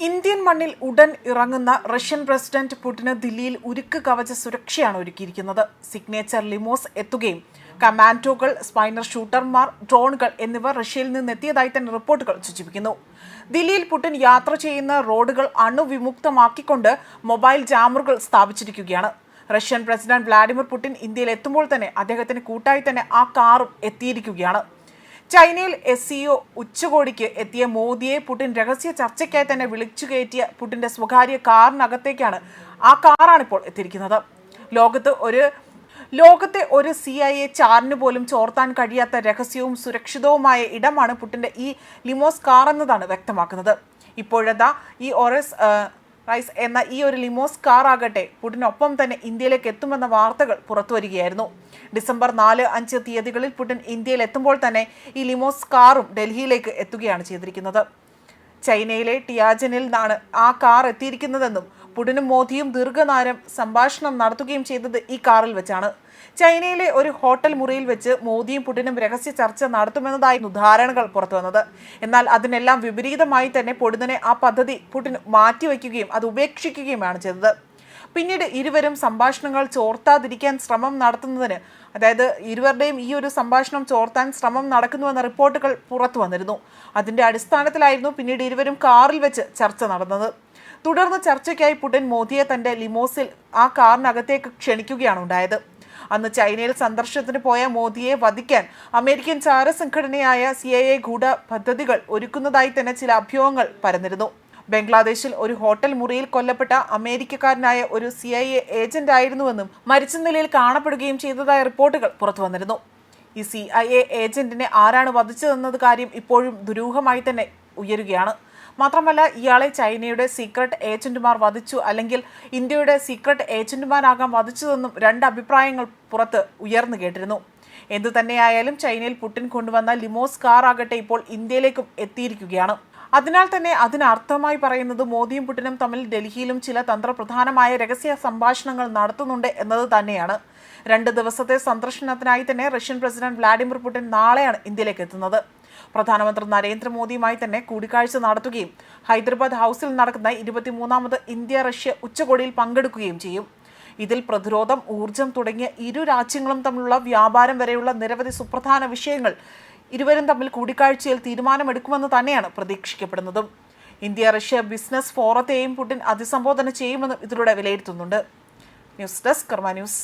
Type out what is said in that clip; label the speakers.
Speaker 1: Indian മണ്ണിൽ ഉടൻ ഇറങ്ങുന്ന റഷ്യൻ പ്രസിഡന്റ് പുടിന് ദില്ലിയിൽ ഉരുക്ക് കവച സുരക്ഷയാണ് ഒരുക്കിയിരിക്കുന്നത്. സിഗ്നേച്ചർ ലിമോസ് എത്തുകയും കമാൻഡോകൾ സ്പൈനർ ഷൂട്ടർമാർ ഡ്രോണുകൾ എന്നിവ റഷ്യയിൽ നിന്നെത്തിയതായി തന്നെ റിപ്പോർട്ടുകൾ സൂചിപ്പിക്കുന്നു. ദില്ലിയിൽ പുടിൻ യാത്ര ചെയ്യുന്ന റോഡുകൾ അണുവിമുക്തമാക്കിക്കൊണ്ട് മൊബൈൽ ജാമറുകൾ സ്ഥാപിച്ചിരിക്കുകയാണ്. റഷ്യൻ പ്രസിഡന്റ് വ്ളാഡിമിർ പുടിൻ ഇന്ത്യയിൽ എത്തുമ്പോൾ തന്നെ അദ്ദേഹത്തിന് കൂട്ടായി തന്നെ ആ കാറും എത്തിയിരിക്കുകയാണ്. ചൈനയിൽ എസ് സിഒ ഉച്ചകോടിക്ക് എത്തിയ മോദിയെ പുടിൻ രഹസ്യ ചർച്ചയ്ക്കായി തന്നെ വിളിച്ചു കയറ്റിയ പുടിന്റെ സ്വകാര്യ കാറിനകത്തേക്കാണ് ആ കാറാണ് ഇപ്പോൾ എത്തിയിരിക്കുന്നത്. ലോകത്ത് ഒരു ലോകത്തെ ഒരു സി ഐ എ ചാറിന് പോലും ചോർത്താൻ കഴിയാത്ത രഹസ്യവും സുരക്ഷിതവുമായ ഇടമാണ് പുട്ടിന്റെ ഈ ലിമോസ് കാർ എന്നതാണ് വ്യക്തമാക്കുന്നത്. ഇപ്പോഴതാ ഈ ഒറസ് റൈസ് എന്ന ഈ ഒരു ലിമോസ് കാർ ആകട്ടെ പുടിനൊപ്പം തന്നെ ഇന്ത്യയിലേക്ക് എത്തുമെന്ന വാർത്തകൾ പുറത്തുവരികയായിരുന്നു ഡിസംബർ നാല് അഞ്ച് തീയതികളിൽ പുടിൻ ഇന്ത്യയിൽ എത്തുമ്പോൾ തന്നെ ഈ ലിമോസ് കാറും ഡൽഹിയിലേക്ക് എത്തുകയാണ് ചെയ്തിരിക്കുന്നത്. ചൈനയിലെ ടിയാജനിൽ നിന്നാണ് ആ കാർ എത്തിയിരിക്കുന്നതെന്നും പുടിനും മോദിയും ദീർഘനേരം സംഭാഷണം നടത്തുകയും ചെയ്തത് ഈ കാറിൽ വെച്ചാണ്. ചൈനയിലെ ഒരു ഹോട്ടൽ മുറിയിൽ വെച്ച് മോദിയും പുടിനും രഹസ്യ ചർച്ച നടത്തുമെന്നതായിരുന്നു ധാരണകൾ പുറത്തുവന്നത്. എന്നാൽ അതിനെല്ലാം വിപരീതമായി തന്നെ പൊടുന്നനെ ആ പദ്ധതി പുടിൻ മാറ്റിവെക്കുകയും അത് ഉപേക്ഷിക്കുകയുമാണ് ചെയ്തത്. പിന്നീട് ഇരുവരും സംഭാഷണങ്ങൾ ചോർത്താതിരിക്കാൻ ശ്രമം നടത്തുന്നതിന് അതായത് ഇരുവരുടെയും ഈ ഒരു സംഭാഷണം ചോർത്താൻ ശ്രമം നടക്കുന്നുവെന്ന റിപ്പോർട്ടുകൾ പുറത്തു വന്നിരുന്നു. അതിന്റെ അടിസ്ഥാനത്തിലായിരുന്നു പിന്നീട് ഇരുവരും കാറിൽ വെച്ച് ചർച്ച നടന്നത്. തുടർന്ന് ചർച്ചയ്ക്കായി പുടിൻ മോദിയെ തന്റെ ലിമോസിൽ ആ കാറിനകത്തേക്ക് ക്ഷണിക്കുകയാണ് ഉണ്ടായത് അന്ന് ചൈനയിൽ സന്ദർശനത്തിന് പോയ മോദിയെ വധിക്കാൻ അമേരിക്കൻ ചാരസംഘടനയായ സി ഐ എ ഗൂഢ പദ്ധതികൾ ഒരുക്കുന്നതായി തന്നെ ചില അഭ്യൂഹങ്ങൾ പരന്നിരുന്നു. ബംഗ്ലാദേശിൽ ഒരു ഹോട്ടൽ മുറിയിൽ കൊല്ലപ്പെട്ട അമേരിക്കക്കാരനായ ഒരു സി ഐ എ ഏജന്റ് ആയിരുന്നുവെന്നും മരിച്ച നിലയിൽ കാണപ്പെടുകയും ചെയ്തതായ റിപ്പോർട്ടുകൾ പുറത്തുവന്നിരുന്നു ഈ സി ഐ എ ഏജന്റിനെ ആരാണ് വധിച്ചതെന്നത് കാര്യം ഇപ്പോഴും ദുരൂഹമായി തന്നെ ഉയരുകയാണ്. മാത്രമല്ല ഇയാളെ ചൈനയുടെ സീക്രട്ട് ഏജന്റുമാർ വധിച്ചു അല്ലെങ്കിൽ ഇന്ത്യയുടെ സീക്രട്ട് ഏജന്റുമാരാകാം വധിച്ചതെന്നും രണ്ട് അഭിപ്രായങ്ങൾ പുറത്ത് ഉയർന്നു കേട്ടിരുന്നു. എന്തു തന്നെയായാലും ചൈനയിൽ പുടിൻ കൊണ്ടുവന്ന ലിമോസ് കാർ ആകട്ടെ ഇപ്പോൾ ഇന്ത്യയിലേക്കും എത്തിയിരിക്കുകയാണ്. അതിനാൽ തന്നെ അതിനർത്ഥമായി പറയുന്നത് മോദിയും പുടിനും തമ്മിൽ ഡൽഹിയിലും ചില തന്ത്രപ്രധാനമായ രഹസ്യ സംഭാഷണങ്ങൾ നടത്തുന്നുണ്ട് എന്നത് തന്നെയാണ്. രണ്ട് ദിവസത്തെ സന്ദർശനത്തിനായി തന്നെ റഷ്യൻ പ്രസിഡന്റ് വ്ളാഡിമിർ പുടിൻ നാളെയാണ് ഇന്ത്യയിലേക്ക് എത്തുന്നത്. പ്രധാനമന്ത്രി നരേന്ദ്രമോദിയുമായി തന്നെ കൂടിക്കാഴ്ച നടത്തുകയും ഹൈദരാബാദ് ഹൗസിൽ നടക്കുന്ന ഇരുപത്തിമൂന്നാമത് ഇന്ത്യ റഷ്യ ഉച്ചകോടിയിൽ പങ്കെടുക്കുകയും ചെയ്യും. ഇതിൽ പ്രതിരോധം ഊർജം തുടങ്ങിയ ഇരു രാജ്യങ്ങളും തമ്മിലുള്ള വ്യാപാരം വരെയുള്ള നിരവധി സുപ്രധാന വിഷയങ്ങൾ ഇരുവരും തമ്മിൽ കൂടിക്കാഴ്ചയിൽ തീരുമാനമെടുക്കുമെന്ന് തന്നെയാണ് പ്രതീക്ഷിക്കപ്പെടുന്നതും. ഇന്ത്യ റഷ്യ ബിസിനസ് ഫോറത്തെയും പുടിൻ അഭിസംബോധന ചെയ്യുമെന്നും ഇതിലൂടെ വിലയിരുത്തുന്നുണ്ട്. News desk Karma news.